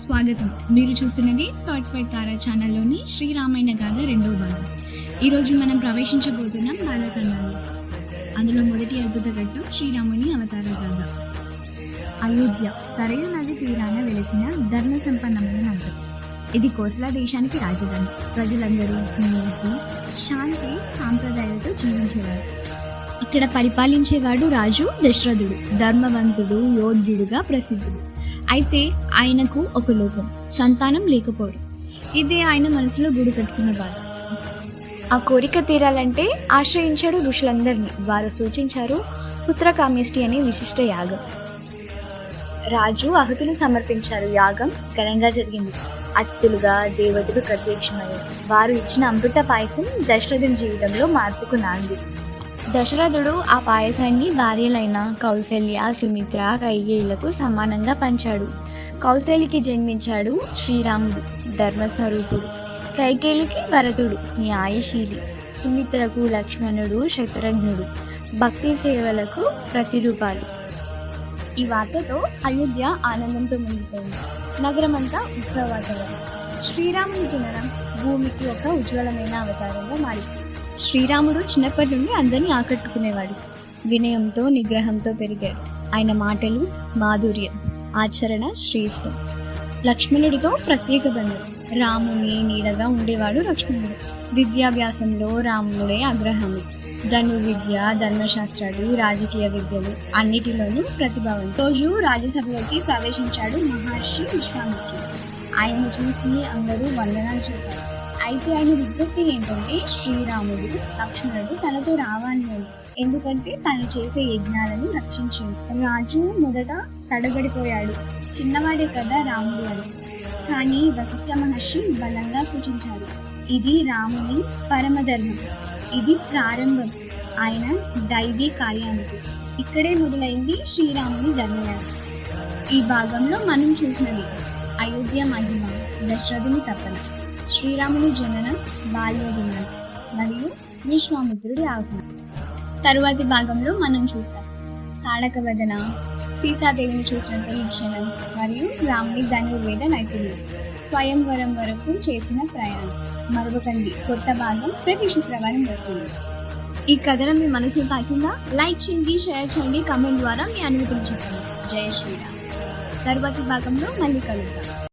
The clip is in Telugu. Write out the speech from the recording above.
స్వాగతం. మీరు చూస్తున్నది థాట్స్ బై తారా ఛానల్లోని శ్రీరామాయణ గాథ రెండో భాగం. ఈరోజు మనం ప్రవేశించబోతున్నాం బాలకాండాలు అందులో మొదటి అద్భుత ఘట్టం శ్రీరాముని అవతార గాథ. అయోధ్య సరైన నది తీరాన వెలిసిన ధర్మ సంపన్నమైన నగరం ఇది కోసల దేశానికి రాజధాని. ప్రజలందరూ నీతి శాంతి సాంప్రదాయాలతో జీవించేవారు ఇక్కడ పరిపాలించేవాడు రాజు దశరథుడు. ధర్మవంతుడు యోధ్యుడుగా ప్రసిద్ధుడు. అయితే ఆయనకు ఒక లోపం సంతానం లేకపోవడం. ఇదే ఆయన మనసులో గూడు కట్టుకున్న బాధ. ఆ కోరిక తీరాలంటే ఆశ్రయించాడు ఋషులందరినీ. వారు సూచించారు పుత్రకామేష్టి అనే విశిష్ట యాగం. రాజు అహతులు సమర్పించారు. యాగం ఘనంగా జరిగింది. అత్తులుగా దేవతలు ప్రత్యక్షమయ్యారు. వారు ఇచ్చిన అమృత పాయసం దశరథుని జీవితంలో మార్పుకు నాంది. దశరథుడు ఆ పాయసాన్ని భార్యలైన కౌశల్య సుమిత్ర కైకేయులకు సమానంగా పంచాడు. కౌశల్యకి జన్మించాడు శ్రీరాముడు ధర్మస్వరూపుడు. కైకేలికి భరతుడు న్యాయశీలి. సుమిత్రకు లక్ష్మణుడు శత్రుఘ్నుడు. భక్తి సేవలకు ప్రతిరూపాలు. ఈ వార్తతో అయోధ్య ఆనందంతో మునిగిపోయింది. నగరమంతా ఉత్సవ వాతావరణం శ్రీరాముని జననం భూమికి ఒక ఉజ్వలమైన అవతారంగా మారింది శ్రీరాముడు చిన్నప్పటి నుండి అందరినీ ఆకట్టుకునేవాడు. వినయంతో నిగ్రహంతో పెరిగాడు. ఆయన మాటలు మాధుర్యం ఆచరణ శ్రేష్టం. లక్ష్మణుడితో ప్రత్యేక బంధం. రాముని నీడగా ఉండేవాడు లక్ష్మణుడు. విద్యాభ్యాసంలో రాముడే అగ్రహము. ధనుర్విద్య ధర్మశాస్త్రాలు రాజకీయ విద్యలు అన్నిటిలోనూ ప్రతిభావం రోజు రాజ్యసభలోకి ప్రవేశించాడు మహర్షి విశ్వామిత్రుడు. ఆయనను చూసి అందరూ వందనాలు చేశారు. అయితే ఆయన విజ్ఞప్తి ఏంటంటే శ్రీరాముడు లక్ష్మణుడు తనతో రావాలి అని ఎందుకంటే తను చేసే యజ్ఞాలను రక్షించింది రాజు మొదట తడబడిపోయాడు. చిన్నవాడే కదా రాముడు అని. కానీ వశిష్ఠ మహర్షి బలంగా సూచించారు ఇది రాముని పరమధర్మం. ఇది ప్రారంభం. ఆయన దైవీ కార్యానికి ఇక్కడే మొదలైంది శ్రీరాముని ధర్మయాత్ర ఈ భాగంలో మనం చూసినది అయోధ్య మహిమ దశరథుని తపన. శ్రీరాముని జననం బాల్య దినం మరియు విశ్వామిత్రుడి ఆహ్వానం. తరువాతి భాగంలో మనం చూస్తాం. తాడక వదన సీతాదేవిని చూసినంత క్షణం మరియు రాముని ధనుర్వేద నైపుణ్యం. స్వయంవరం వరకు చేసిన ప్రయాణం. మరొకండి కొత్త భాగం ప్రతి శుక్రవారం వస్తుంది. ఈ కథనం మీ మనసును తాకిందా లైక్ చేయండి షేర్ చేయండి కామెంట్ ద్వారా మీ అనుమతిని చెప్పండి. జయ శ్రీరామ్. తరువాతి భాగంలో మళ్ళీ కలుద్దాం.